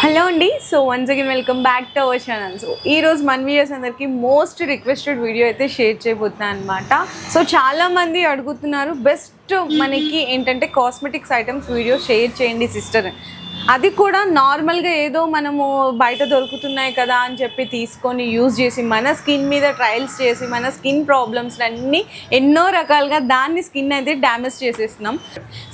Hello అండి. So once again welcome back to our channel so ఈ రోజు మన వీడియోస్ అందరికి మోస్ట్ రిక్వెస్టెడ్ వీడియో అయితే షేర్ చేయబోతున్నాను అనమాట సో చాలా మంది అడుగుతున్నారు బెస్ట్ మనకి ఏంటంటే కాస్మెటిక్స్ ఐటమ్స్ వీడియో షేర్ చేయండి సిస్టర్ అది కూడా నార్మల్గా ఏదో మనము బయట దొరుకుతున్నాయి కదా అని చెప్పి తీసుకొని యూజ్ చేసి మన స్కిన్ మీద ట్రయల్స్ చేసి మన స్కిన్ ప్రాబ్లమ్స్ అన్నీ ఎన్నో రకాలుగా దాన్ని స్కిన్ అయితే డ్యామేజ్ చేసేస్తున్నాం.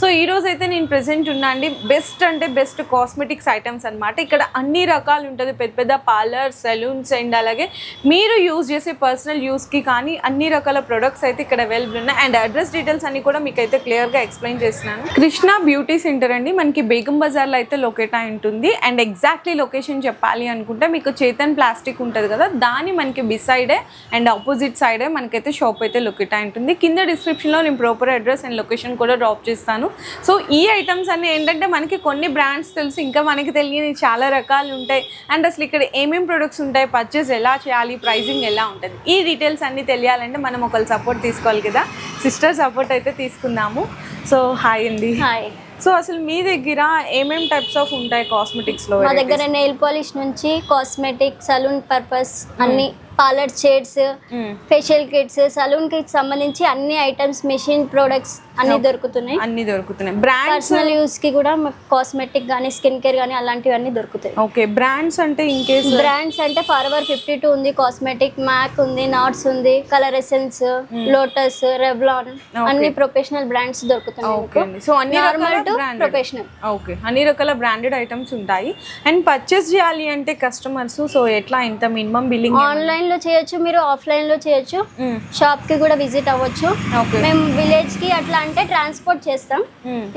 సో ఈ రోజు అయితే నేను ప్రెసెంట్ ఉన్నా అండి. బెస్ట్ అంటే బెస్ట్ కాస్మెటిక్స్ ఐటమ్స్ అన్నమాట. ఇక్కడ అన్ని రకాలు ఉంటుంది. పెద్ద పెద్ద పార్లర్స్ సెలూన్స్ అండ్ అలాగే మీరు యూజ్ చేసే పర్సనల్ యూస్కి కానీ అన్ని రకాల ప్రొడక్ట్స్ అయితే ఇక్కడ అవైలబుల్ ఉన్నాయి. అండ్ అడ్రస్ డీటెయిల్స్ అన్ని కూడా మీకు అయితే క్లియర్గా ఎక్స్ప్లెయిన్ చేస్తున్నాను. కృష్ణ బ్యూటీ సెంటర్ అండి. మనకి బేగం బజార్లో అయితే లొకేట్ అయి ఉంటుంది. అండ్ ఎగ్జాక్ట్లీ లొకేషన్ చెప్పాలి అనుకుంటే మీకు చేతన్ ప్లాస్టిక్ ఉంటుంది కదా దాని మనకి బిసైడే అండ్ ఆపోజిట్ సైడే మనకైతే షాప్ అయితే లొకేట్ అయి ఉంటుంది. కింద డిస్క్రిప్షన్లో నేను ప్రాపర్ అడ్రస్ అండ్ లొకేషన్ కూడా డ్రాప్ చేస్తాను. సో ఈ ఐటమ్స్ అన్ని ఏంటంటే మనకి కొన్ని బ్రాండ్స్ తెలుసు ఇంకా మనకి తెలియని చాలా రకాలు ఉంటాయి. అండ్ అసలు ఇక్కడ ఏమేమి ప్రొడక్ట్స్ ఉంటాయి పర్చేస్ ఎలా చేయాలి ప్రైజింగ్ ఎలా ఉంటుంది ఈ డీటెయిల్స్ అన్ని తెలియాలంటే మనం ఒకళ్ళు సపోర్ట్ తీసుకోవాలి కదా. సిస్టర్ సపోర్ట్ అయితే తీసుకుందాము సో హాయ్ అండి. హాయ్ సో అసలు మీ దగ్గర ఏమేం టైప్స్ ఆఫ్ ఉంటాయి కాస్మెటిక్స్లో మా దగ్గర నెయిల్ పాలిష్ నుంచి కాస్మెటిక్ సలూన్ పర్పస్ అన్ని parlour shades hmm. Facial kits సలూన్కి సంబంధించి అన్ని ఐటమ్స్ మెషిన్ ప్రొడక్ట్స్ అన్ని దొరుకుతున్నాయి. అన్ని దొరుకుతున్నాయి. బ్రాండ్స్ పర్సనల్ యూస్కి కూడా కాస్మెటిక్ కానీ స్కిన్ కేర్ కానీ అలాంటివన్నీ దొరుకుతాయి. ఓకే. బ్రాండ్స్ అంటే ఇన్ కేస్ బ్రాండ్స్ అంటే ఫార్వర్ ఫిఫ్టీ టూ ఉంది కాస్మెటిక్ మ్యాక్ ఉంది నాట్స్ ఉంది కలర్ ఎసెన్స్ లోటస్ రెవ్లాన్ అన్ని ప్రొఫెషనల్ బ్రాండ్స్ ఓకే దొరుకుతున్నాయి అండి. సో అన్ని నార్మల్ టు ప్రొఫెషనల్ ఓకే. అన్ని రకాల బ్రాండెడ్ ఐటమ్స్ ఉంటాయి. అండ్ పర్చేస్ చేయాలి అంటే కస్టమర్స్ సో ఎట్లా? ఇంత మినిమం బిల్లింగ్ ఆన్లైన్ లో చేయొచ్చు మీరు ఆఫ్లైన్లో చేయొచ్చు. షాప్కి కూడా విజిట్ అవ్వచ్చు. మేము విలేజ్కి అట్లా అంటే ట్రాన్స్పోర్ట్ చేస్తాం.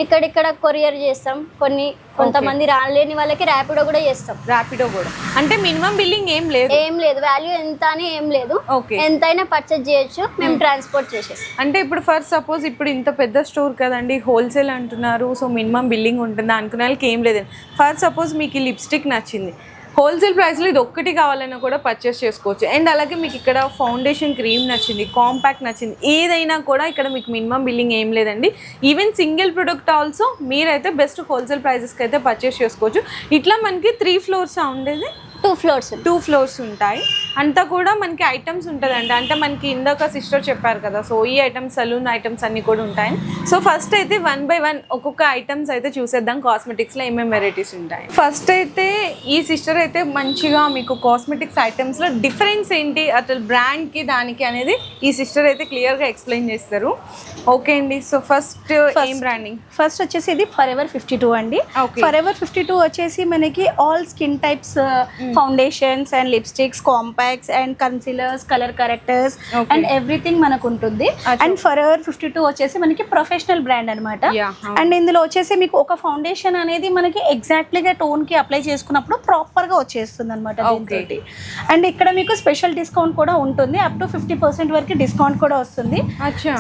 ఇక్కడిక్కడ కొరియర్ చేస్తాం. కొన్ని కొంతమంది రాలేని వాళ్ళకి ర్యాపిడో కూడా చేస్తాం. ర్యాపిడో కూడా. అంటే మినిమం బిల్లింగ్ ఏం లేదు? ఏం లేదు. వాల్యూ ఎంత అని ఏం లేదు. ఓకే. ఎంతైనా పర్చేజ్ చేయొచ్చు. మేము ట్రాన్స్పోర్ట్ చేసేస్తాం. అంటే ఇప్పుడు ఫర్ సపోజ్ ఇప్పుడు ఇంత పెద్ద స్టోర్ కదండి హోల్సేల్ అంటున్నారు. సో మినిమం బిల్లింగ్ ఉంటుందా అనుకునే వాళ్ళకి ఏం లేదు ఫర్ సపోజ్ మీకు లిప్స్టిక్ నచ్చింది. హోల్సేల్ ప్రైస్లో ఇది ఒక్కటి కావాలన్నా కూడా పర్చేస్ చేసుకోవచ్చు. అండ్ అలాగే మీకు ఇక్కడ ఫౌండేషన్ క్రీమ్ నచ్చింది కాంపాక్ట్ నచ్చింది ఏదైనా కూడా ఇక్కడ మీకు మినిమం బిల్లింగ్ ఏం లేదండి. ఈవెన్ సింగిల్ ప్రొడక్ట్ ఆల్సో మీరైతే బెస్ట్ హోల్సేల్ ప్రైజెస్కి అయితే పర్చేస్ చేసుకోవచ్చు. ఇట్లా మనకి త్రీ ఫ్లోర్స్ ఉండేది? టూ ఫ్లోర్స్ టూ ఫ్లోర్స్ ఉంటాయి. అంతా కూడా మనకి ఐటమ్స్ ఉంటుందండి. అంటే మనకి ఇందాక సిస్టర్ చెప్పారు కదా సో ఈ ఐటమ్స్ సలూన్ ఐటమ్స్ అన్ని కూడా ఉంటాయి సో ఫస్ట్ అయితే వన్ బై వన్ ఒక్కొక్క ఐటమ్స్ అయితే చూసేద్దాం. కాస్మెటిక్స్లో ఏమేమి వెరైటీస్ ఉంటాయి? ఫస్ట్ అయితే ఈ సిస్టర్ అయితే మంచిగా మీకు కాస్మెటిక్స్ ఐటమ్స్లో డిఫరెన్స్ ఏంటి? అసలు బ్రాండ్కి దానికి అనేది ఈ సిస్టర్ అయితే క్లియర్గా ఎక్స్ప్లెయిన్ చేస్తారు. ఓకే అండి. సో ఫస్ట్ ఏం బ్రాండింగ్ ఫస్ట్ వచ్చేసి ఇది ఫర్ ఎవర్ ఫిఫ్టీ టూ అండి. ఫర్ ఎవర్ ఫిఫ్టీ టూ వచ్చేసి మనకి all skin types foundations and lipsticks compacts and concealers colour correctors. And everything మనకు ఉంటుంది. And forever fifty two వచ్చేసి మనకి ప్రొఫెషనల్ బ్రాండ్ అనమాట. అండ్ ఇందులో వచ్చేసి మీకు ఒక ఫౌండేషన్ అనేది మనకి ఎగ్జాక్ట్లీగా టోన్కి అప్లై చేసుకున్నప్పుడు ప్రాపర్గా వచ్చేస్తుంది అనమాట. అండ్ ఇక్కడ మీకు స్పెషల్ డిస్కౌంట్ కూడా ఉంటుంది అప్ టు ఫిఫ్టీ పర్సెంట్ వరకు డిస్కౌంట్ కూడా వస్తుంది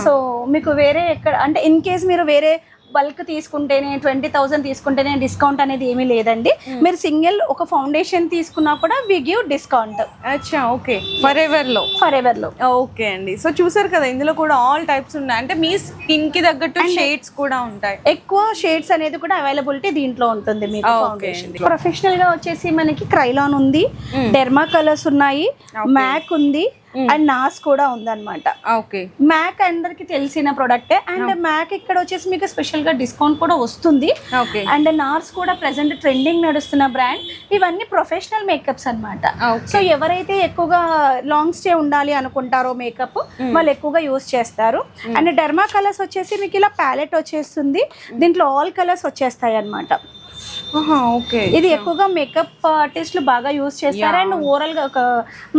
సో మీకు వేరే ఎక్కడ అంటే ఇన్ కేస్ మీరు వేరే బల్క్ తీసుకుంటేనే ట్వంటీ థౌసండ్ తీసుకుంటేనే డిస్కౌంట్ అనేది ఏమీ లేదండి. మీరు సింగిల్ ఒక ఫౌండేషన్ తీసుకున్నా కూడా వి గివ్ డిస్కౌంట్. అచ్చా ఓకే. ఫర్ ఎవర్లో ఫర్ ఎవర్లో ఓకే అండి. సో చూసారు కదా ఇందులో కూడా ఆల్ టైప్స్ ఉన్నాయి. అంటే మీ స్కిన్కి తగ్గట్టు షేడ్స్ కూడా ఉంటాయి. ఎక్కువ షేడ్స్ అనేది కూడా అవైలబిలిటీ దీంట్లో ఉంటుంది మీకు. ప్రొఫెషనల్గా వచ్చేసి మనకి క్రైలాన్ ఉంది డెర్మా కలర్స్ ఉన్నాయి మ్యాక్ ఉంది అండ్ నాస్ కూడా ఉందన్నమాట. ఓకే. మ్యాక్ అందరికి తెలిసిన ప్రొడక్టే అండ్ మ్యాక్ ఇక్కడ వచ్చేసి మీకు స్పెషల్గా డిస్కౌంట్ కూడా వస్తుంది. ఓకే. అండ్ నార్స్ కూడా ప్రెసెంట్ ట్రెండింగ్ నడుస్తున్న బ్రాండ్ ఇవన్నీ ప్రొఫెషనల్ మేకప్స్ అన్నమాట. Okay. సో ఎవరైతే ఎక్కువగా లాంగ్ స్టే ఉండాలి అనుకుంటారో మేకప్ వాళ్ళు ఎక్కువగా యూస్ చేస్తారు. అండ్ డెర్మా కలర్స్ వచ్చేసి మీకు ఇలా ప్యాలెట్ వచ్చేస్తుంది. దీంట్లో ఆల్ కలర్స్ వచ్చేస్తాయి అన్నమాట ఓకే. ఇది ఎక్కువగా మేకప్ ఆర్టిస్టులు బాగా యూస్ చేస్తారు? అండ్ ఓవరాల్గా ఒక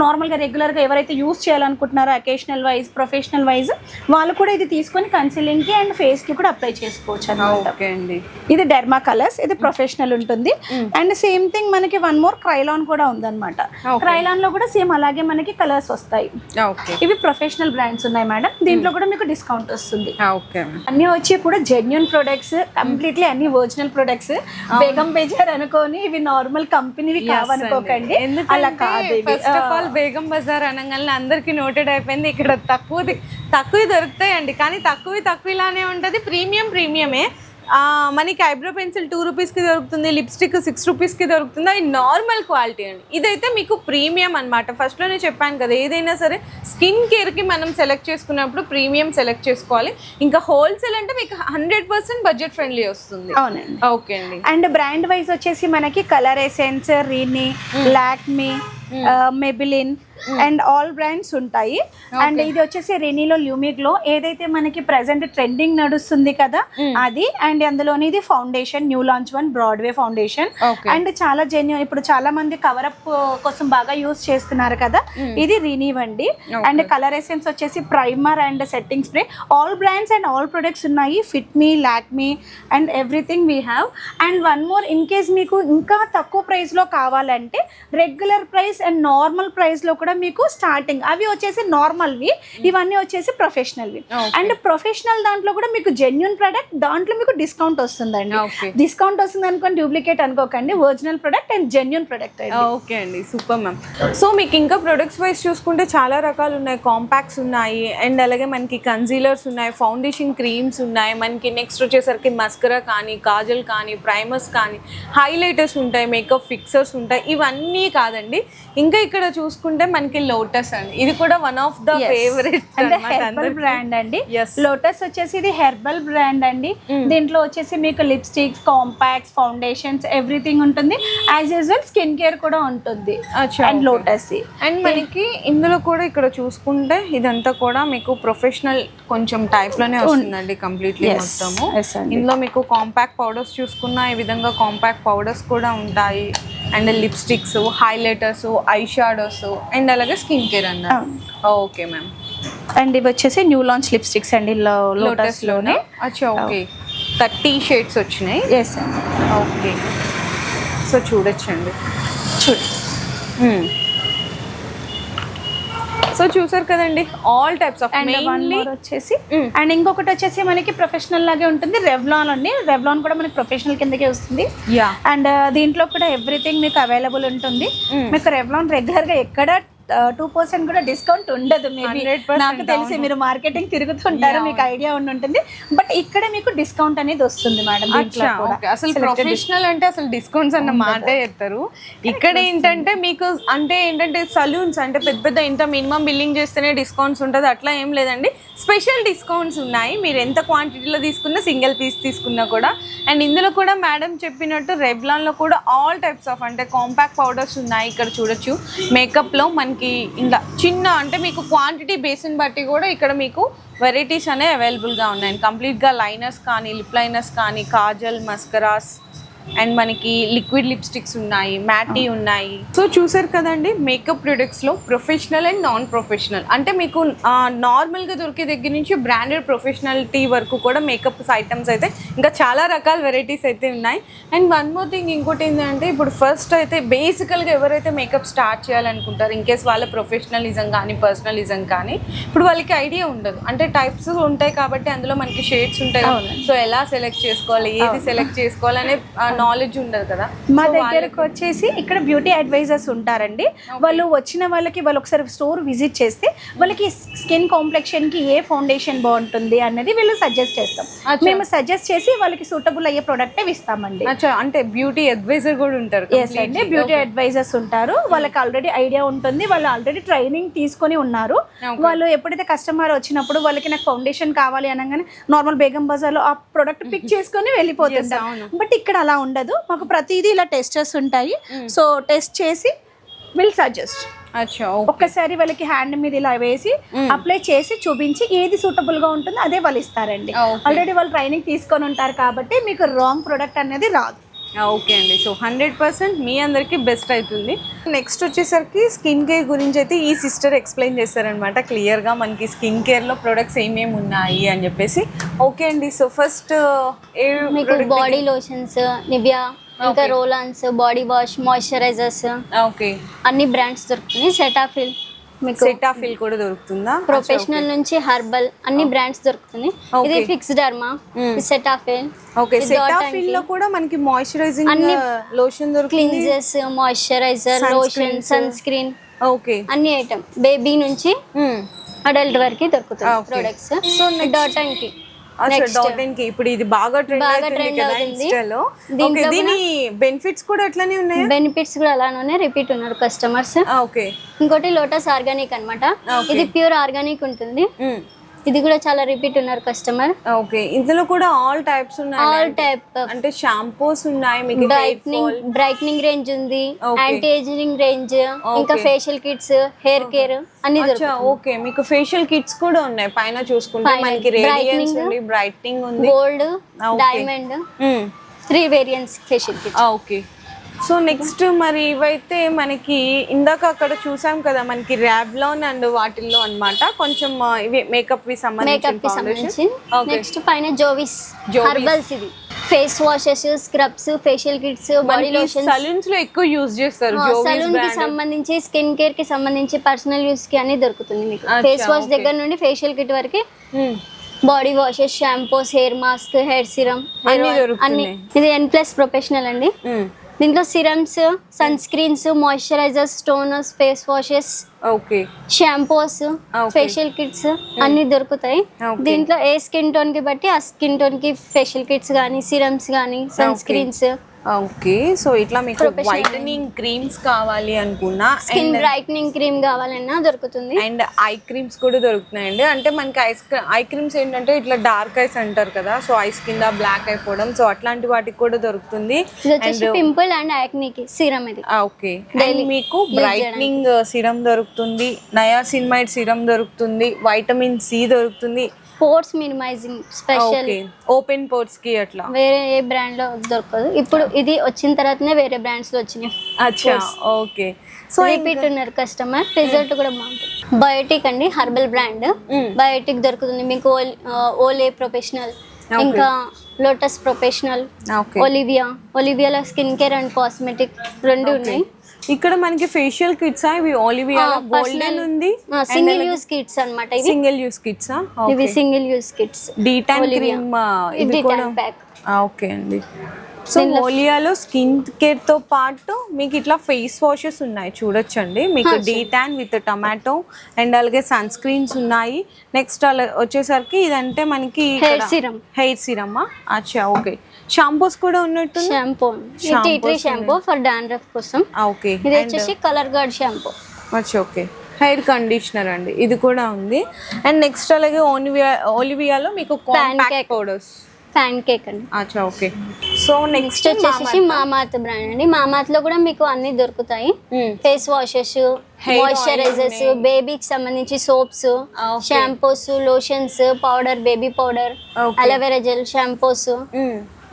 నార్మల్గా రెగ్యులర్గా ఎవరైతే యూస్ చేయాలనుకుంటున్నారో అకేషనల్ వైజ్ ప్రొఫెషనల్ వైజ్ వాళ్ళు కూడా ఇది తీసుకొని కన్సిలింగ్కి అండ్ ఫేస్కి కూడా అప్లై చేసుకోవచ్చు అండి. ఇది డెర్మా కలర్స్ ఇది ప్రొఫెషనల్ ఉంటుంది. అండ్ సేమ్ థింగ్ మనకి వన్ మోర్ క్రైలాన్ కూడా ఉందన్నమాట. క్రైలాన్లో కూడా సేమ్ అలాగే మనకి కలర్స్ వస్తాయి. ఓకే. ఇవి ప్రొఫెషనల్ బ్రాండ్స్ ఉన్నాయి మేడం దీంట్లో కూడా మీకు డిస్కౌంట్ వస్తుంది. ఓకే. అన్ని వచ్చి కూడా జెన్యున్ ప్రొడక్ట్స్ కంప్లీట్లీ అన్ని ఒరిజినల్ ప్రొడక్ట్స్ బేగం బేజార్ అనుకోని ఇవి నార్మల్ కంపెనీవి కావనుకోకండి. అలా కాదు. First of all Begum Bazar అనగానే అందరికి నోటెడ్ అయిపోయింది. ఇక్కడ తక్కువ తక్కువ దొరుకుతాయండి. కానీ తక్కువ తక్కువలానే ఉంటది. ప్రీమియం ప్రీమియమే మనకి ఐబ్రో పెన్సిల్ టూ రూపీస్కి దొరుకుతుంది లిప్స్టిక్ సిక్స్ రూపీస్కి దొరుకుతుంది అది నార్మల్ క్వాలిటీ అండి. ఇదైతే మీకు ప్రీమియం అనమాట ఫస్ట్లోనే చెప్పాను కదా ఏదైనా సరే స్కిన్ కేర్కి మనం సెలెక్ట్ చేసుకున్నప్పుడు ప్రీమియం సెలెక్ట్ చేసుకోవాలి. ఇంకా హోల్సేల్ అంటే మీకు హండ్రెడ్ పర్సెంట్ బడ్జెట్ ఫ్రెండ్లీ వస్తుంది. అవునండి. ఓకే అండి. అండ్ బ్రాండ్ వైజ్ వచ్చేసి మనకి colour essence Renee Lakme Maybelline and all brands ఉంటాయి. అండ్ ఇది వచ్చేసి రెనీలో ల్యూమిగ్లో ఏదైతే మనకి ప్రెసెంట్ ట్రెండింగ్ నడుస్తుంది కదా అది. అండ్ అందులోని ఇది foundation new launch one Broadway foundation. And చాలా జెన్యూ ఇప్పుడు చాలా మంది కవర్ అప్ కోసం బాగా యూస్ చేస్తున్నారు కదా ఇది రినీవ్ అండి అండ్ కలర్ ఎసెన్స్ వచ్చేసి primer and setting spray all brands and all products ఉన్నాయి. Fit me Lakme and everything we have and one more in case మీకు ఇంకా తక్కువ ప్రైస్లో కావాలంటే రెగ్యులర్ ప్రైస్ అండ్ నార్మల్ ప్రైస్లో కూడా మీకు స్టార్టింగ్ అవి వచ్చేసి నార్మల్వి ఇవన్నీ వచ్చేసి ప్రొఫెషనల్వి. అండ్ ప్రొఫెషనల్ దాంట్లో కూడా మీకు జెన్యున్ ప్రొడక్ట్ దాంట్లో మీకు డిస్కౌంట్ వస్తుందండి. డిస్కౌంట్ వస్తుంది అనుకోని డూప్లికేట్ అనుకోకండి original product and genuine product okay అండి సూపర్ మ్యామ్ సో మీకు ఇంకా ప్రొడక్ట్స్ వైజ్ చూసుకుంటే చాలా రకాలు ఉన్నాయి కాంపాక్ట్స్ ఉన్నాయి. అండ్ అలాగే మనకి కన్సీలర్స్ ఉన్నాయి ఫౌండేషన్ క్రీమ్స్ ఉన్నాయి. మనకి నెక్స్ట్ వచ్చేసరికి మస్కరా కానీ కాజల్ కానీ ప్రైమర్స్ కానీ హైలైటర్స్ ఉంటాయి మేకప్ ఫిక్సర్స్ ఉంటాయి. ఇవన్నీ కాదండి. ఇంకా ఇక్కడ చూసుకుంటే మనకి లోటస్ అండి. ఇది కూడా వన్ ఆఫ్ ద ఫేవరెట్ అంటే హెర్బల్ బ్రాండ్ అండి. లోటస్ వచ్చేసి ఇది హెర్బల్ బ్రాండ్ అండి. దీంట్లో వచ్చేసి మీకు లిప్స్టిక్స్ కాంపాక్ట్స్ ఫౌండేషన్స్ ఎవ్రీథింగ్ ఉంటుంది. యాజ్ యూజువల్ స్కిన్ కేర్ కూడా ఉంటుంది. అండ్. లోటస్ అండ్ మనకి ఇందులో కూడా ఇక్కడ చూసుకుంటే ఇదంతా కూడా మీకు ప్రొఫెషనల్ కొంచెం టైప్లోనే వస్తుందండి కంప్లీట్లీ. మొత్తము. ఇందులో మీకు కాంపాక్ట్ పౌడర్స్ చూసుకున్నా ఈ విధంగా కాంపాక్ట్ పౌడర్స్ కూడా ఉంటాయి. And lipsticks highlighters eye shadows and అలాగే స్కిన్ కేర్ అన్నారు ఓకే మ్యామ్. అండ్ ఇవి వచ్చేసి న్యూ లాంచ్ లిప్స్టిక్స్ అండి లోటస్లోనే. అచ్చా ఓకే. థర్టీ షేడ్స్ వచ్చినాయి? ఎస్ అండి ఓకే. సో చూడొచ్చండి. చూడు. సో చూసారు కదండి all types of and one mainly వచ్చేసి అండ్ ఇంకొకటి వచ్చేసి మనకి ప్రొఫెషనల్ లాగే ఉంటుంది రెవ్లాన్ అండి. రెవ్లాన్ కూడా మనకి ప్రొఫెషనల్ కిందకే వస్తుంది. యా అండ్ దీంట్లో కూడా ఎవ్రీథింగ్ మీకు అవైలబుల్ ఉంటుంది. మీకు రెవ్లాన్ రెగ్యులర్గా ఎక్కడ టూ పర్సెంట్ కూడా డిస్కౌంట్ ఉండదు మేబీ. 100% నాకు తెలిసి మీరు మార్కెటింగ్ తిరుగుతుంటారు మీకు ఐడియా ఉండి ఉంటుంది. బట్ ఇక్కడ మీకు డిస్కౌంట్ అనేది వస్తుంది మేడం. అసలు ప్రొఫెషనల్ అంటే అసలు డిస్కౌంట్స్ అన్న మాటే చెప్తారు. ఇక్కడ ఏంటంటే మీకు అంటే ఏంటంటే సలూన్స్ అంటే పెద్ద పెద్ద ఇంత మినిమం బిల్లింగ్ చేస్తేనే డిస్కౌంట్స్ ఉంటుంది. అట్లా ఏం లేదండి. స్పెషల్ డిస్కౌంట్స్ ఉన్నాయి. మీరు ఎంత క్వాంటిటీలో తీసుకున్నా సింగిల్ పీస్ తీసుకున్నా కూడా. అండ్ ఇందులో కూడా మేడం చెప్పినట్టు రెవ్లాన్లో కూడా ఆల్ టైప్స్ ఆఫ్ అంటే కాంపాక్ట్ పౌడర్స్ ఉన్నాయి. ఇక్కడ చూడొచ్చు. మేకప్లో మనకి ఇంకా చిన్న అంటే మీకు క్వాంటిటీ బేసిన్ బట్టి కూడా ఇక్కడ మీకు వెరైటీస్ అనేవి అవైలబుల్గా ఉన్నాయి. కంప్లీట్గా లైనర్స్ కానీ లిప్ లైనర్స్ కానీ కాజల్ మస్కరాస్ అండ్ మనకి లిక్విడ్ లిప్స్టిక్స్ ఉన్నాయి మ్యాటీ ఉన్నాయి. సో చూసారు కదండి మేకప్ ప్రొడక్ట్స్లో ప్రొఫెషనల్ అండ్ నాన్ ప్రొఫెషనల్ అంటే మీకు నార్మల్గా దొరికే దగ్గర నుంచి బ్రాండెడ్ ప్రొఫెషనాలిటీ వరకు కూడా మేకప్ ఐటమ్స్ అయితే ఇంకా చాలా రకాల వెరైటీస్ అయితే ఉన్నాయి. అండ్ వన్ మోర్ థింగ్ ఇంకోటి ఏంటంటే ఇప్పుడు ఫస్ట్ అయితే బేసికల్గా ఎవరైతే మేకప్ స్టార్ట్ చేయాలనుకుంటారు ఇన్ కేస్ వాళ్ళ ప్రొఫెషనలిజం కానీ పర్సనలిజం కానీ ఇప్పుడు వాళ్ళకి ఐడియా ఉండదు. అంటే టైప్స్ ఉంటాయి కాబట్టి అందులో మనకి షేడ్స్ ఉంటాయి సో ఎలా సెలెక్ట్ చేసుకోవాలి ఏది సెలెక్ట్ చేసుకోవాలి అనే నాలెడ్జ్ ఉండదు కదా. మా దగ్గరకు వచ్చేసి ఇక్కడ బ్యూటీ అడ్వైజర్స్ ఉంటారండి. వాళ్ళు వచ్చిన వాళ్ళకి వాళ్ళు ఒకసారి స్టోర్ విజిట్ చేస్తే వాళ్ళకి స్కిన్ కాంప్లెక్షన్కి ఏ ఫౌండేషన్ బాగుంటుంది అన్నది వీళ్ళు సజెస్ట్ చేస్తాం. మేము సజెస్ట్ చేసి వాళ్ళకి సూటబుల్ అయ్యే ప్రోడక్టే ఇస్తామండి. అంటే బ్యూటీ అడ్వైజర్ కూడా ఉంటారు అండి. బ్యూటీ అడ్వైజర్స్ ఉంటారు. వాళ్ళకి ఆల్రెడీ ఐడియా ఉంటుంది. వాళ్ళు ఆల్రెడీ ట్రైనింగ్ తీసుకొని ఉన్నారు. వాళ్ళు ఎప్పుడైతే కస్టమర్ వచ్చినప్పుడు వాళ్ళకి నాకు ఫౌండేషన్ కావాలి అనగానే నార్మల్ బేగం బజార్లో ఆ ప్రొడక్ట్ పిక్ చేసుకొని వెళ్ళిపోతుంటారు. బట్ ఇక్కడ అలా ఉండదు. మాకు ప్రతిదీ ఇలా టెస్టర్స్ ఉంటాయి. సో టెస్ట్ చేసి విల్ సజెస్ట్. ఒక్కసారి వాళ్ళకి హ్యాండ్ మీద ఇలా వేసి అప్లై చేసి చూపించి ఏది సూటబుల్గా ఉంటుందో అదే వాళ్ళు ఇస్తారండి. ఆల్రెడీ వాళ్ళు ట్రైనింగ్ తీసుకొని ఉంటారు కాబట్టి మీకు రాంగ్ ప్రొడక్ట్ అనేది రాదు. ఓకే అండి. సో హండ్రెడ్ పర్సెంట్ మీ అందరికీ బెస్ట్ అవుతుంది. నెక్స్ట్ వచ్చేసరికి స్కిన్ కేర్ గురించి అయితే ఈ సిస్టర్ ఎక్స్ప్లెయిన్ చేస్తారనమాట క్లియర్గా మనకి స్కిన్ కేర్లో ప్రొడక్ట్స్ ఏమేమి ఉన్నాయి అని చెప్పేసి. ఓకే అండి. సో ఫస్ట్ ఏ మీకు బాడీ లోషన్స్ నివియా ఇంకా రోలాన్స్ బాడీ వాష్ మాయిశ్చరైజర్స్ ఓకే. అన్ని బ్రాండ్స్ దొరుకుతున్నాయి సెటాఫిల్ మీకు సెటాఫిల్ కూడా దొరుకుతుందా? ప్రొఫెషనల్ నుంచి హర్బల్ అన్ని బ్రాండ్స్ దొరుకుతున్నాయి. ఇది Okay. ఫిక్స్డ్ అర్మా సెటాఫిల్ ఓకే సెటాఫిల్లో కూడా మనకి మాయిశ్చరైజింగ్ అన్ని లోషన్ దొరుకుతుంది. Cleansers moisturiser lotion sunscreen okay అన్ని ఐటమ్ బేబీ నుంచి అడల్ట్ వరకు దొరుకుతాయి Okay. ప్రొడక్ట్స్ అచ్చా Next. డాట్ ఇన్కి. ఇప్పుడు ఇది బాగా ట్రెండ్ అవుతుంది. దీని బెనిఫిట్స్ కూడా ఎట్లానే ఉన్నాయా? బెనిఫిట్స్ కూడా అలానే రిపీట్ ఉన్నారు కస్టమర్స్ ఓకే ఇంకోటి లోటస్ ఆర్గానిక్ అన్నమాట. ఇది ప్యూర్ ఆర్గానిక్ ఉంటుంది. ఇది కూడా చాలా రిపీట్ ఉన్నారు కస్టమర్ ఓకే. ఇందులో కూడా ఆల్ టైప్స్ ఉన్నాయి. ఆల్ టైప్ అంటే షాంపూస్ ఉన్నాయి మీకు బ్రైట్నింగ్ బ్రైట్నింగ్ రేంజ్ ఉంది. యాంటీ ఏజింగ్ రేంజ్ ఇంకా ఫేషియల్ కిట్స్ హెయిర్ కేర్ అన్ని ఓకే. మీకు ఫేషియల్ కిట్స్ కూడా ఉన్నాయి. పైన చూసుకుంటే మనకి రేడియన్స్. ఉంది బ్రైట్నింగ్ ఉంది. Gold. Diamond three variants facial kit okay. So next మరి ఇవైతే మనకి ఇందాక అక్కడ చూసాం కదా మనకి ర్యాబ్లాన్ అండ్ వాటిల్లో అన్నమాట. కొంచెం ఇవి మేకప్ వి సంబంధించి నెక్స్ట్ పైన జోవిస్. హర్బల్స్ ఇది. Face washes scrubs facial kits body lotions సలూన్స్లో ఎక్కువ యూజ్ చేస్తారు సలూన్కి సంబంధించి స్కిన్ కేర్కి సంబంధించి పర్సనల్ యూస్కి అన్ని దొరుకుతుంది మీకు. Face wash. దగ్గర నుండి ఫేషియల్ కిట్ వరకు body washes shampoos hair mask hair serum అన్ని. ఇది ఎన్ ప్లస్ ప్రొఫెషనల్ అండి. దీంట్లో serums sunscreens moisturisers toners face washes okay shampoos. Facial kits అన్ని దొరుకుతాయి. దీంట్లో ఏ స్కిన్ టోన్కి బట్టి ఆ స్కిన్ టోన్కి ఫేషియల్ కిట్స్ కానీ సిరమ్స్ కానీ సన్. sunscreens okay. సో ఇట్లా మీకు. వైటనింగ్ క్రీమ్స్ కావాలి అనుకున్నా స్కిన్ బ్రైట్నింగ్ క్రీమ్ కావాలన్నా దొరుకుతుంది. అండ్ ఐ క్రీమ్స్ కూడా దొరుకుతున్నాయండి. అంటే మనకి ఐస్ ఐ క్రీమ్స్ ఏంటంటే ఇట్లా డార్క్ ఐస్ అంటారు కదా. సో ఐస్ కింద బ్లాక్ అయిపోవడం సో అట్లాంటి వాటికి కూడా దొరుకుతుంది. పింపుల్ అండ్ యాక్నీకి సీరం ఇది. ఓకే. మీకు బ్రైట్నింగ్ సిరం దొరుకుతుంది. నయాసిన్మైడ్ సిరం దొరుకుతుంది. వైటమిన్ సి దొరుకుతుంది. Pores minimising special. ఓపెన్ పోర్ట్స్కి అట్లా. వేరే ఏ బ్రాండ్లో దొరకదు. ఇప్పుడు ఇది వచ్చిన తర్వాతనే వేరే బ్రాండ్స్లో వచ్చినాయి అచ్చా. ఓకే. సో రిపీట్ ఉన్నారు కస్టమర్. రిజల్ట్ కూడా బాగుంటుంది బయోటిక్ అండి హర్బల్ బ్రాండ్. బయోటిక్ దొరుకుతుంది. మీకు ఓల్- ప్రొఫెషనల్ ఇంకా లోటస్ ప్రొఫెషనల్ ఒలివియా. ఒలివియాలో స్కిన్ కేర్ అండ్ కాస్మెటిక్ రెండు ఉన్నాయి. ఇక్కడ మనకి ఫేషియల్ కిట్స్ ఇవి ఓలివియా గోల్డెన్ ఉంది. సింగిల్ యూస్ కిట్స్ అన్నమాట ఇవి. సింగిల్ యూస్ కిట్స్ ఇవి single use kits detan. Cream ఇది కూడా ఓకే అండి. సో ఓలియాలో స్కిన్ కేర్తో పాటు మీకు ఇట్లా ఫేస్ వాషెస్ ఉన్నాయి. చూడొచ్చండి. మీకు డీటాన్ విత్ టమాటో అండ్ అలాగే సన్ స్క్రీన్స్ ఉన్నాయి. నెక్స్ట్ అలా వచ్చేసరికి ఇదంటే మనకి హెయిర్ సిరమ్ హెయిర్ సిరమా అచ్చా ఓకే షాంపూస్ కూడా ఉన్నట్టు shampoo tea tree shampoo for dandruff కోసం. ఓకే ఇది వచ్చేసి colour guard shampoo okay hair conditioner అండి. ఇది కూడా ఉంది. అండ్ నెక్స్ట్ అలాగే ఓలివియా ఓలివియాలో మీకు కాంపాక్ట్. పౌడర్స్ ప్యాన్ కేక్ అండి. అచ్చా ఓకే సో నెక్స్ట్ వచ్చేసి మామాత్ బ్రాండ్ అండి. మామాత్లో కూడా మీకు అన్ని దొరుకుతాయి. ఫేస్ వాషెస్ మాయిశ్చరైజర్స్ బేబీకి సంబంధించి soaps. Shampoos lotions powder baby powder. Aloe vera gel shampoos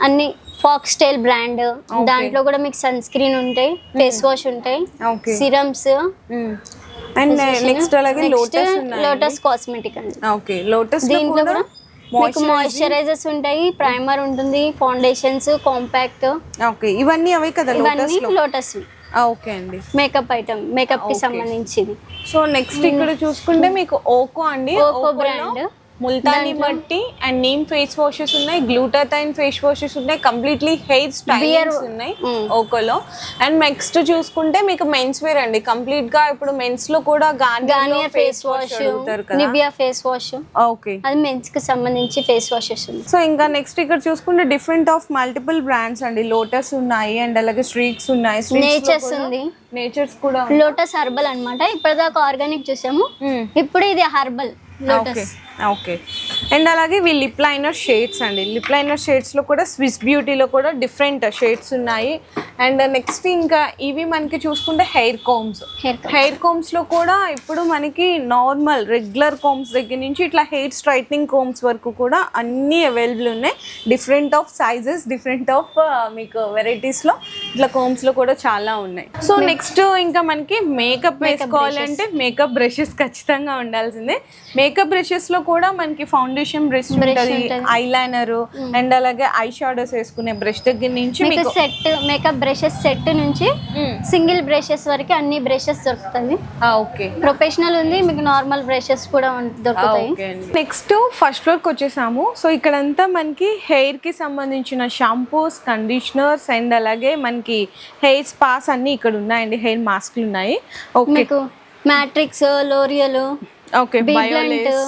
అన్ని ఫాక్స్ స్టైల్ బ్రాండ్ దాంట్లో కూడా మీకు సన్ స్క్రీన్ ఉంటాయి ఫేస్ వాష్ ఉంటాయి ఓకే. సిరమ్స్. అండ్ నెక్స్ట్ అలాగే లోటస్ లోటస్ కాస్మెటిక్ అండి. ఓకే. లోటస్ దీంట్లో కూడా మీకు మాయిశ్చరైజర్స్ ఉంటాయి ప్రైమర్ ఉంటుంది ఫౌండేషన్స్ కాంపాక్ట్ ఓకే. ఇవన్నీ అవే కదా లోటస్ ఇవన్నీ లోటస్ ఓకే అండి. మేకప్ ఐటమ్ మేకప్కి. సంబంధించింది సో నెక్స్ట్ ఇక్కడ చూసుకుంటే మీకు ఓకో అండి. లో brand. ముల్తానీ మట్టి అండ్ నీమ్ ఫేస్ వాషెస్ ఉన్నాయి గ్లూటాథైన్ ఫేస్ వాషెస్ ఉన్నాయి కంప్లీట్లీ హెయిర్ స్టైల్స్ ఉన్నాయి. ఓకోలో. అండ్ నెక్స్ట్ చూసుకుంటే మీకు మెన్స్ వేర్ అండి. కంప్లీట్గా ఇప్పుడు మెన్స్లో కూడా Garnier face wash Nivea face wash. Okay. అది మెన్స్కి సంబంధించి ఫేస్ వాషెస్ ఉంది సో ఇంకా నెక్స్ట్ ఇక్కడ చూసుకుంటే డిఫరెంట్ ఆఫ్ మల్టిపుల్ బ్రాండ్స్ అండి. లోటస్ ఉన్నాయి అండ్ అలాగే స్ట్రీక్స్ ఉన్నాయి. నేచర్స్ ఉంది. నేచర్స్ కూడా లోటస్ హర్బల్ అన్నమాట. ఇప్పటిదాకా ఆర్గానిక్ చూసాము. ఇప్పుడు ఇది హర్బల్ లోటస్. ఓకే అండ్ అలాగే ఇవి లిప్ లైనర్ షేడ్స్ అండి. లిప్ లైనర్ షేడ్స్లో కూడా స్విస్ బ్యూటీలో కూడా డిఫరెంట్ షేడ్స్ ఉన్నాయి. అండ్ నెక్స్ట్ ఇంకా ఇవి మనకి చూసుకుంటే హెయిర్ కోమ్స్ హెయిర్ హెయిర్ కోమ్స్లో కూడా ఇప్పుడు మనకి నార్మల్ రెగ్యులర్ కోమ్స్ దగ్గర నుంచి ఇట్లా హెయిర్ స్ట్రైట్నింగ్ కోమ్స్ వరకు కూడా అన్నీ అవైలబుల్ ఉన్నాయి. Different of sizes different of మీకు వెరైటీస్లో ఇట్లా కోమ్స్లో కూడా చాలా ఉన్నాయి. సో నెక్స్ట్ ఇంకా మనకి మేకప్ వేసుకోవాలంటే మేకప్ బ్రషెస్ ఖచ్చితంగా ఉండాల్సిందే. మేకప్ బ్రషెస్లో కూడా మనకి ఫౌండేషన్ బ్రష్ ఉంటుంది ఐ లైనర్ అండ్ అలాగే ఐ షాడోస్ వేసుకునే బ్రష్ దగ్గర నుంచి మీకు సెట్ మేకప్ బ్రషెస్ సెట్ నుంచి సింగిల్ బ్రషెస్ వరకు అన్ని బ్రషెస్ దొరుకుతాయి. ఓకే. ప్రొఫెషనల్ ఉంది మీకు నార్మల్ బ్రషెస్ కూడా దొరుకుతాయి. నెక్స్ట్ ఫస్ట్ ఫ్లోర్కి వచ్చేసాము. సో ఇక్కడంతా మనకి హెయిర్కి సంబంధించిన షాంపూస్ కండిషనర్స్ అండ్ అలాగే మనకి హెయిర్ స్పాస్ అన్ని ఇక్కడ ఉన్నాయండి హెయిర్ మాస్క్లు ఉన్నాయి. Okay. Matrix L'Oreal okay Biolage.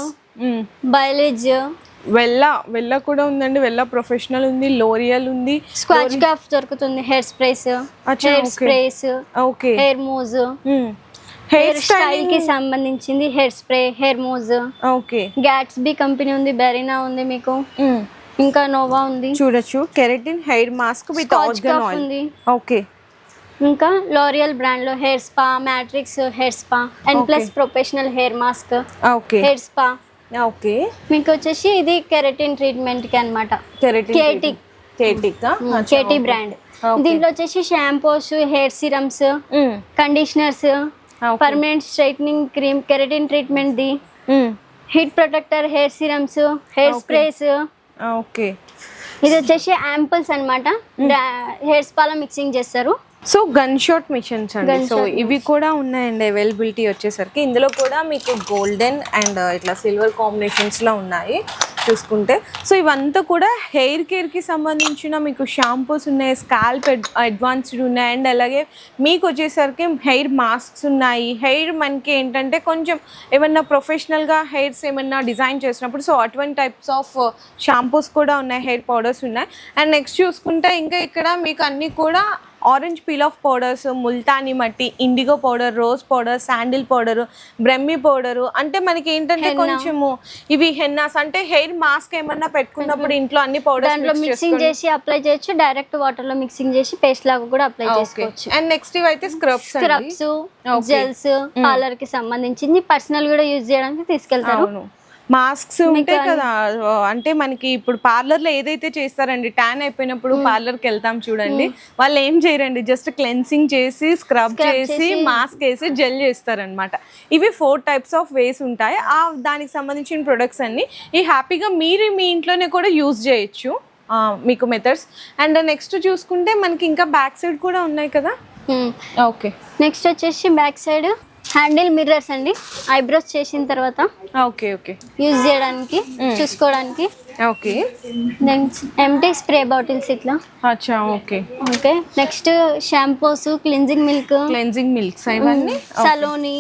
Biolage Wella Wella కూడా ఉందండి. వెల్ల ప్రొఫెషనల్ ఉంది లోరియల్ ఉంది. స్క్వాచ్ కాఫ్ దొరుకుతుంది హెయిర్ స్ప్రేస్ అచ్చా, hair. Sprays okay hair mousse hair hair స్టైల్కి సంబంధించింది hair spray hair mousse okay Gatsby company ఉంది బెరీనా ఉంది మీకు. ఇంకా నోవా ఉంది. చూడొచ్చు. Keratin hair mask with argan ఉంది. ఓకే ఇంకా లోరియల్ బ్రాండ్లో hair spa Matrix hair spa and. Plus professional hair mask okay hair spa okay. మీకు వచ్చేసి ఇది కెరటిన్ ట్రీట్మెంట్. కి అనమాట కేటీ కేటిక్ కేటీ బ్రాండ్. దీంట్లో వచ్చేసి shampoos hair serums. Conditioners. Permanent straightening cream keratin treatment the heat protector hair serums hair. Sprays. Okay. ఇది వచ్చేసి ampoules అనమాట హెయిర్ స్పాలో మిక్సింగ్ చేస్తారు. సో గన్ షాట్ మిషన్స్ అండి. సో ఇవి కూడా ఉన్నాయండి అవైలబిలిటీ వచ్చేసరికి. ఇందులో కూడా మీకు గోల్డెన్ అండ్ ఇట్లా సిల్వర్ కాంబినేషన్స్లో ఉన్నాయి చూసుకుంటే. సో ఇవంతా కూడా హెయిర్ కేర్కి సంబంధించిన మీకు షాంపూస్ ఉన్నాయి స్కాల్ప్ అడ్వాన్స్డ్ ఉన్నాయి. అండ్ అలాగే మీకు వచ్చేసరికి హెయిర్ మాస్క్స్ ఉన్నాయి. హెయిర్ మనకి ఏంటంటే కొంచెం ఏమన్నా ప్రొఫెషనల్గా హెయిర్స్ ఏమన్నా డిజైన్ చేసినప్పుడు సో అటువంటి టైప్స్ ఆఫ్ షాంపూస్ కూడా ఉన్నాయి హెయిర్ పౌడర్స్ ఉన్నాయి. అండ్ నెక్స్ట్ చూసుకుంటే ఇంకా ఇక్కడ మీకు అన్నీ కూడా orange peel off powders multani mitti indigo powder rose powder sandal powder brahmi powder అంటే మనకి ఏంటంటే. కొంచెము ఇవి హెన్నాస్ అంటే హెయిర్ మాస్క్ ఏమన్నా పెట్టుకున్నప్పుడు ఇంట్లో అన్ని పౌడర్స్ మిక్సింగ్ చేసి అప్లై చేయొచ్చు. డైరెక్ట్ వాటర్లో మిక్సింగ్ చేసి పేస్ట్ లాగా కూడా అప్లై చేసుకోవచ్చు. అండ్ నెక్స్ట్ ఇవి అయితే స్క్రబ్స్ స్క్రబ్స్. జెల్స్ పార్లర్కి సంబంధించింది. పర్సనల్ కూడా యూజ్ చేయడానికి తీసుకెళ్తారు. మాస్క్స్ ఉంటాయి కదా. అంటే మనకి ఇప్పుడు పార్లర్లో ఏదైతే చేస్తారండి ట్యాన్ అయిపోయినప్పుడు పార్లర్కి వెళ్తాం చూడండి. వాళ్ళు ఏం చేయరండి జస్ట్ క్లెన్సింగ్ చేసి స్క్రబ్ చేసి మాస్క్ వేసి జెల్ చేస్తారనమాట ఇవి ఫోర్ టైప్స్ ఆఫ్ వేస్ ఉంటాయి. ఆ దానికి సంబంధించిన ప్రొడక్ట్స్ అన్ని ఈ హ్యాపీగా మీరు మీ ఇంట్లోనే కూడా యూజ్ చేయొచ్చు. మీకు మెథడ్స్ అండ్ నెక్స్ట్ చూసుకుంటే మనకి ఇంకా బ్యాక్ సైడ్ కూడా ఉన్నాయి కదా. ఓకే నెక్స్ట్ వచ్చేసి బ్యాక్ సైడ్ హ్యాండిల్ మిర్రర్స్ అండి. ఐబ్రోస్ చేసిన తర్వాత ఓకే ఓకే. యూజ్ చేయడానికి చూసుకోవడానికి. Okay. Next empty spray bottles ఇట్లా. అచ్చా okay. Okay. Next shampoos cleansing milk cleansing milks ఇవన్నీ? సలోని.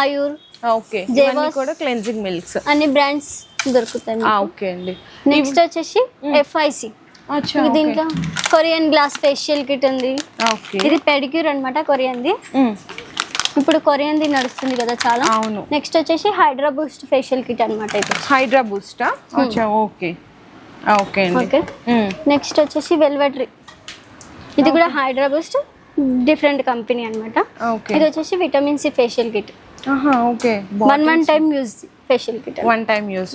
ఆయుర్ ఓకే. కూడా క్లెన్జింగ్ మిల్క్స్ అన్ని బ్రాండ్స్ దొరుకుతాయి ఓకే అండి. నెక్స్ట్ వచ్చేసి ఎఫ్ఐసి దీంట్లో కొరియన్ గ్లాస్ ఫేషియల్ కిట్ ఉంది. ఇది పెడిక్యూర్ అనమాట కొరియన్ది. ఇప్పుడు కొరియన్ది నడుస్తుంది కదా చాలా. అవును. నెక్స్ట్ వచ్చేసి హైడ్రా బూస్ట్ ఫేషియల్ కిట్ అనమాట ఇది. హైడ్రా బూస్టా అచ్చా ఓకే. Okay okay. నెక్స్ట్ వచ్చేసి వెల్వెట్ ఇది కూడా హైడ్రా బూస్ట్ డిఫరెంట్ కంపెనీ అనమాట ఇది వచ్చేసి విటమిన్ సి ఫేషియల్ కిట్ ఆహా okay. One one time use facial kit one time use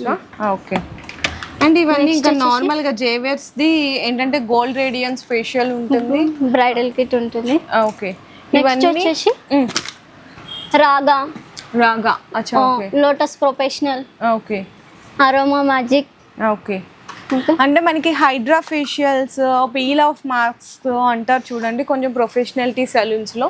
okay. And ఇవన్నీ ఇంకా నార్మల్గా జేవియర్స్ ది ఏంటంటే గోల్డ్ రేడియన్స్ ఫేషియల్ ఉంటుంది. బ్రైడల్ కిట్ ఉంటుంది. ఓకే. ఇవన్నీ వచ్చేసి Mm. రాగా రాగా అచ్చా okay Lotus professional okay aroma magic okay okay అంటే మనకి hydra facials peel off marks అంటారు చూడండి కొంచెం ప్రొఫెషనాలిటీ సెలూన్స్లో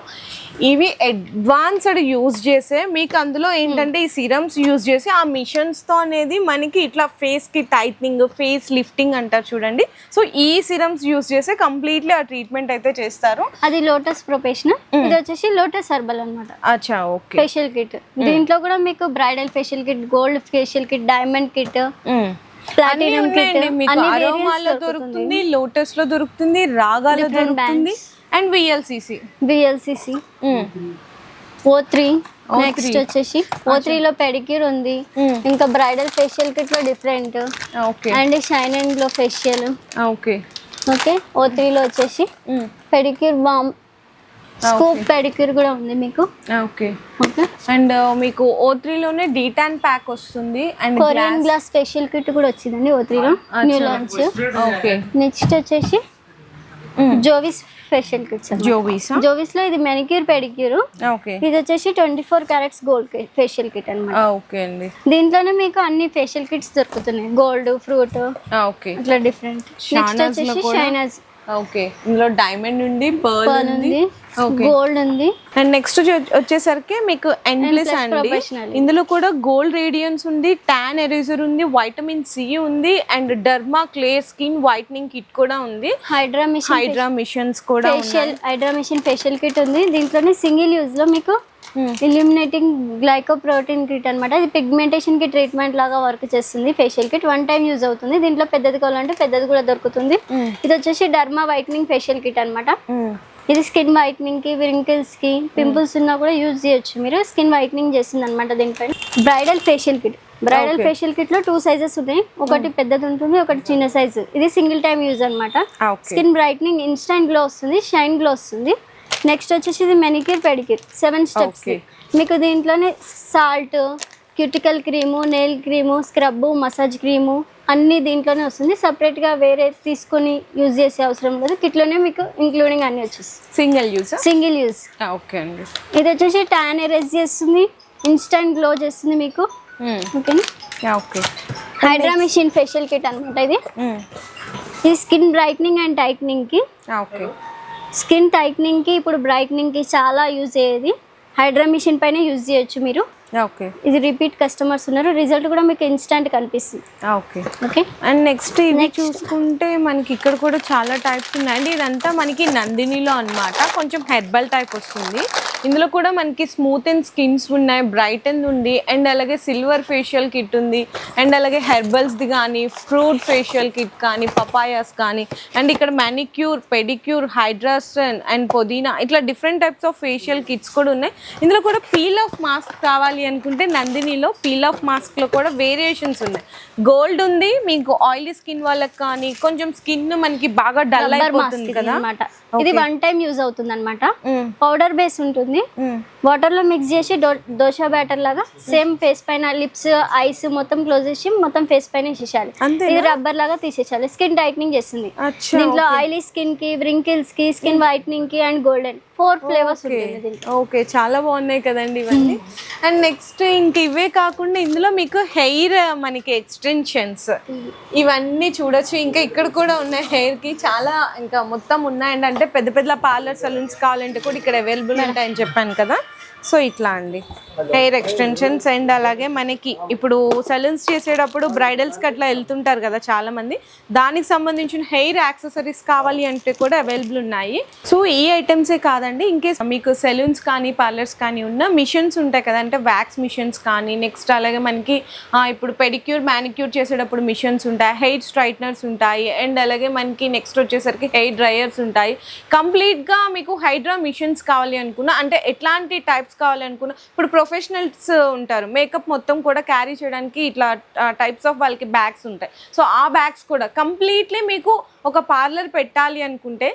ఇవి అడ్వాన్స్డ్ యూజ్ చేసే మీకు అందులో ఏంటంటే ఈ సిరమ్స్ యూజ్ చేసి ఆ మిషన్స్తో అనేది మనకి ఇట్లా ఫేస్కి టైట్నింగ్ ఫేస్ లిఫ్టింగ్ అంటారు చూడండి. సో ఈ సిరమ్స్ యూజ్ చేసి కంప్లీట్లీ ఆ ట్రీట్మెంట్ అయితే చేస్తారు. అది లోటస్ ప్రొఫెషనల్ ఇది వచ్చేసి లోటస్ హర్బల్ అనమాట అచ్చా ఓకే. ఫేషియల్ కిట్ దీంట్లో కూడా మీకు bridal facial kit gold facial kit diamond kit అన్ని ఉన్నాయండి. మీకు అరోమాలో దొరుకుతుంది. లోటస్లో దొరుకుతుంది రాగాలో దొరుకుతుంది and VLCC VLCC O three next వచ్చేసి ఓ లో పెడిక్యూర్ ఉంది. ఇంకా bridal facial కిట్లో different and shine and glow facial okay okay O లో వచ్చేసి పెడిక్యూర్ బామ్ స్కూప్ పెడిక్యూర్ కూడా ఉంది మీకు. ఓకే ఓకే అండ్ మీకు ఓ త్రీలోనే డీటాన్ ప్యాక్ వస్తుంది and Korean glass facial kit కూడా వచ్చిందండి ఓ లో. న్యూ లాంచ్ ఓకే నెక్స్ట్ వచ్చేసి జోవిస్ ఫేషియల్ కిట్స్ జోవీసా జోవిస్లో ఇది మెనిక్యూర్ పెడిక్యూర్ ఓకే ఇది వచ్చేసి twenty four carats gold facial kit అన్నమాట. ఓకే అండి. దీంట్లోనే మీకు అన్ని ఫేషియల్ కిట్స్ దొరుకుతున్నాయి. గోల్డ్ ఫ్రూట్ ఓకే అట్లా డిఫరెంట్ నెక్స్ట్ వచ్చేసి షైనస్ ఓకే ఇందులో డైమండ్ ఉంది పర్ల్ ఉంది. గోల్డ్ ఉంది. అండ్ నెక్స్ట్ వచ్చేసరికి మీకు ఎండ్లెస్ అండి. ఇందులో కూడా గోల్డ్ రేడియన్స్ ఉంది ట్యాన్ ఎరేజర్ ఉంది వైటమిన్ సి ఉంది and derma clear skin whitening kit కూడా ఉంది. హైడ్రా మిషన్ హైడ్రా మిషన్స్ కూడా facial hydra machine facial kit ఉంది. దీంట్లోనే సింగిల్ యూజ్లో మీకు ఇల్యూమినేటింగ్ గ్లైకో ప్రోటీన్ కిట్ అనమాట ఇది పిగ్మెంటేషన్కి ట్రీట్మెంట్ లాగా వర్క్ చేస్తుంది facial kit one time use అవుతుంది. దీంట్లో పెద్దది కావాలంటే పెద్దది కూడా దొరుకుతుంది. ఇది వచ్చేసి డర్మా వైట్నింగ్ ఫేషియల్ కిట్ అన్నమాట. ఇది స్కిన్ వైట్నింగ్కి wrinkles కి పింపుల్స్ ఉన్నా కూడా యూజ్ చేయొచ్చు. మీరు స్కిన్ వైట్నింగ్ చేస్తుంది అనమాట దీనిపైన. Bridal facial kit. Bridal facial కిట్లో two sizes ఉన్నాయి. ఒకటి పెద్దది ఉంటుంది ఒకటి చిన్న సైజు. ఇది సింగిల్ టైం యూజ్ అన్నమాట. Okay. Skin brightening instant glow వస్తుంది షైన్ గ్లో వస్తుంది. నెక్స్ట్ వచ్చేసి ఇది మెనిక్యూర్ పెడిక్యూర్. Seven steps. మీకు దీంట్లోనే salt cuticle cream nail cream scrub massage cream అన్నీ దీంట్లోనే వస్తుంది. సపరేట్గా వేరే తీసుకొని యూజ్ చేసే అవసరం లేదు. కిట్లోనే మీకు ఇంక్లూడింగ్ అన్నీ వచ్చేసి single use single use okay అండి. ఇది వచ్చేసి ట్యాన్ ఎరేజ్ చేస్తుంది. ఇన్స్టెంట్ గ్లో చేస్తుంది మీకు. ఓకేనా okay hydra machine facial kit అనమాట ఇది. ఈ స్కిన్ బ్రైట్నింగ్ అండ్ టైట్నింగ్కి ఓకే స్కిన్ టైట్నింగ్కి ఇప్పుడు బ్రైట్నింగ్కి చాలా యూజ్ అయ్యేది. హైడ్రా మిషన్ పైన యూజ్ చేయొచ్చు మీరు. ఇది రిపీట్ కస్టమర్స్ ఉన్నారు. రిజల్ట్ కూడా మీకు ఇన్స్టెంట్ కనిపిస్తుంది. ఓకే ఓకే అండ్ నెక్స్ట్ ఇవి చూసుకుంటే మనకి ఇక్కడ కూడా చాలా టైప్స్ ఉన్నాయండి. ఇదంతా మనకి నందినిలో అన్నమాట. కొంచెం హెర్బల్ టైప్ వస్తుంది. ఇందులో కూడా మనకి స్మూత్ అండ్ స్కిన్స్ ఉన్నాయి బ్రైట్ అండ్ ఉంది అండ్ అలాగే సిల్వర్ ఫేషియల్ కిట్ ఉంది అండ్ అలాగే హెర్బల్స్ది కానీ ఫ్రూట్ ఫేషియల్ కిట్ కానీ పపాయాస్ కానీ అండ్ ఇక్కడ మ్యానిక్యూర్ పెడిక్యూర్ హైడ్రాస్టన్ అండ్ పుదీనా ఇట్లా different types of facial kits కూడా ఉన్నాయి. ఇందులో కూడా పీల్ ఆఫ్ మాస్క్ కావాలి అనుకుంటే నందినిలో పీల్ ఆఫ్ మాస్క్లో కూడా వేరియేషన్స్ ఉన్నాయి. గోల్డ్ ఉంది మీకు ఆయిలీ స్కిన్ వాళ్ళకి కానీ కొంచెం స్కిన్ మనకి బాగా డల్ అయిపోతుంది కదా. ఇది వన్ టైం యూజ్ అవుతుంది అనమాట. పౌడర్ బేస్ ఉంటుంది. వాటర్లో మిక్స్ చేసి దోశ బ్యాటర్ లాగా సేమ్ ఫేస్ పైన లిప్స్ ఐస్ మొత్తం క్లోజ్ చేసి మొత్తం ఫేస్ పైన వేసేసాలి? ఇది రబ్బర్ లాగా తీసేసాలి స్కిన్ టైట్నింగ్ చేస్తుంది. దీంట్లో ఆయిలీ స్కిన్కి wrinkles కి skin వైట్నింగ్కి and golden four flavours okay చాలా బాగున్నాయి కదండి ఇవన్నీ. అండ్ నెక్స్ట్ ఇంక ఇవే కాకుండా ఇందులో మీకు హెయిర్ మనకి ఎక్స్టెన్షన్స్ ఇవన్నీ చూడొచ్చు. ఇంకా ఇక్కడ కూడా ఉన్నాయి హెయిర్కి చాలా ఇంకా మొత్తం ఉన్నాయండి. అంటే పెద్ద పెద్ద పార్లర్ సలూన్స్ కావాలంటే కూడా ఇక్కడ అవైలబుల్ ఉంటాయని చెప్పాను కదా. సో ఇట్లా అండి. హెయిర్ ఎక్స్టెన్షన్స్ అండ్ అలాగే మనకి ఇప్పుడు సెలూన్స్ చేసేటప్పుడు బ్రైడల్స్కి అట్లా వెళ్తుంటారు కదా చాలా మంది దానికి సంబంధించిన హెయిర్ యాక్సెసరీస్ కావాలి అంటే కూడా అవైలబుల్ ఉన్నాయి. సో ఈ ఐటమ్సే కాదండి. ఇంకేస్ మీకు సెలూన్స్ కానీ పార్లర్స్ కానీ ఉన్న మిషన్స్ ఉంటాయి కదా. అంటే వ్యాక్స్ మిషన్స్ కానీ నెక్స్ట్ అలాగే మనకి ఇప్పుడు పెడిక్యూర్ మ్యానిక్యూర్ చేసేటప్పుడు మిషన్స్ ఉంటాయి. హెయిర్ స్ట్రైట్నర్స్ ఉంటాయి. అండ్ అలాగే మనకి నెక్స్ట్ వచ్చేసరికి హెయిర్ డ్రయర్స్ ఉంటాయి. కంప్లీట్గా మీకు హైడ్రా మిషన్స్ కావాలి అనుకున్నా అంటే ఎట్లాంటి టైప్స్ కావాలనుకున్న ఇప్పుడు ప్రొఫెషనల్స్ ఉంటారు. మేకప్ మొత్తం కూడా క్యారీ చేయడానికి ఇట్లా టైప్స్ ఆఫ్ వాళ్ళకి బ్యాగ్స్ ఉంటాయి. సో ఆ బ్యాగ్స్ కూడా కంప్లీట్లీ మీకు ఒక పార్లర్ పెట్టాలి అనుకుంటే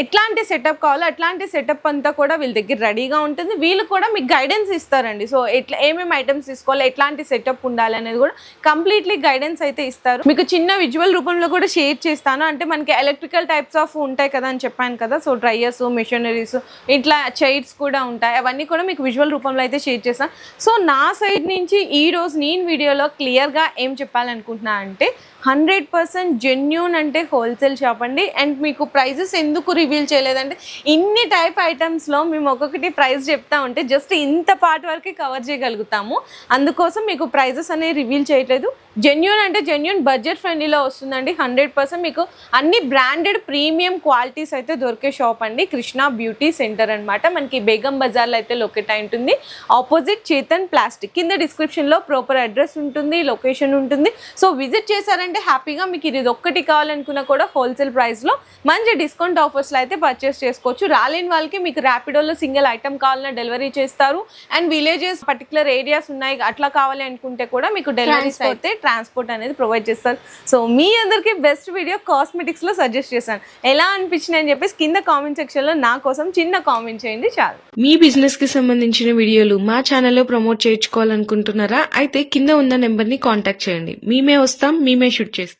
ఎట్లాంటి సెటప్ కావాలో అట్లాంటి సెటప్ అంతా కూడా వీళ్ళ దగ్గర రెడీగా ఉంటుంది. వీళ్ళు కూడా మీకు గైడెన్స్ ఇస్తారండి. సో ఎట్లా ఏమేమి ఐటమ్స్ తీసుకోవాలి ఎట్లాంటి సెటప్ ఉండాలి అనేది కూడా కంప్లీట్లీ గైడెన్స్ అయితే ఇస్తారు. మీకు చిన్న విజువల్ రూపంలో కూడా షేర్ చేస్తాను. అంటే మనకి ఎలక్ట్రికల్ టైప్స్ ఆఫ్ ఉంటాయి కదా అని చెప్పాను కదా. సో డ్రైయర్స్ మిషనరీస్ ఇట్లా చైర్స్ కూడా ఉంటాయి. అవన్నీ కూడా మీకు విజువల్ రూపంలో అయితే షేర్ చేస్తాను. సో నా సైడ్ నుంచి ఈ నేను వీడియోలో క్లియర్గా ఏం చెప్పాలనుకుంటున్నా అంటే హండ్రెడ్ పర్సెంట్ జెన్యున్ అంటే హోల్సేల్ షాప్ అండి. అండ్ మీకు ప్రైజెస్ ఎందుకు రివీల్ చేయలేదంటే ఇన్ని టైప్ ఐటమ్స్లో మేము ఒక్కొక్కటి ప్రైస్ చెప్తా ఉంటే జస్ట్ ఇంత పార్ట్ వరకే కవర్ చేయగలుగుతాము. అందుకోసం మీకు ప్రైజెస్ అనేవి రివీల్ చేయట్లేదు. జెన్యున్ అంటే జెన్యున్ బడ్జెట్ ఫ్రెండ్లీలో వస్తుందండి. హండ్రెడ్ పర్సెంట్ మీకు అన్ని బ్రాండెడ్ ప్రీమియం క్వాలిటీస్ అయితే దొరికే షాప్ అండి. కృష్ణ బ్యూటీ సెంటర్ అన్నమాట. మనకి బేగం బజార్లో అయితే లొకేట్ అయి ఉంటుంది. ఆపోజిట్ చేతన్ ప్లాస్టిక్ కింద డిస్క్రిప్షన్లో ప్రాపర్ అడ్రస్ ఉంటుంది లొకేషన్ ఉంటుంది. సో విజిట్ చేశారంటే హ్యాపీగా మీకు ఇది ఒక్కటి కావాలనుకున్నా కూడా హోల్సేల్ ప్రైస్లో మంచి డిస్కౌంట్ ఆఫర్స్లో అయితే పర్చేస్ చేసుకోవచ్చు. రాలేని వాళ్ళకి మీకు ర్యాపిడోలో సింగిల్ ఐటమ్ కావాలన్నా డెలివరీ చేస్తారు. అండ్ విలేజెస్ పర్టికులర్ ఏరియాస్ ఉన్నాయి అట్లా కావాలి అనుకుంటే కూడా మీకు డెలివరీస్ అయితే ట్రాన్స్పోర్ట్ అనేది ప్రొవైడ్ చేస్తారు సో మీ అందరికీ బెస్ట్ వీడియో కాస్మెటిక్స్లో సజెస్ట్ చేశాను ఎలా అనిపించింది అని చెప్పేసి కింద కామెంట్ సెక్షన్లో నా కోసం చిన్న కామెంట్ చేయండి చాలు. మీ బిజినెస్కి సంబంధించిన వీడియోలు మా ఛానల్లో ప్రమోట్ చేయించుకోవాలనుకుంటున్నారా? అయితే కింద ఉన్న నెంబర్ని కాంటాక్ట్ చేయండి. మేమే వస్తాం మేమే షూట్ చేస్తాం.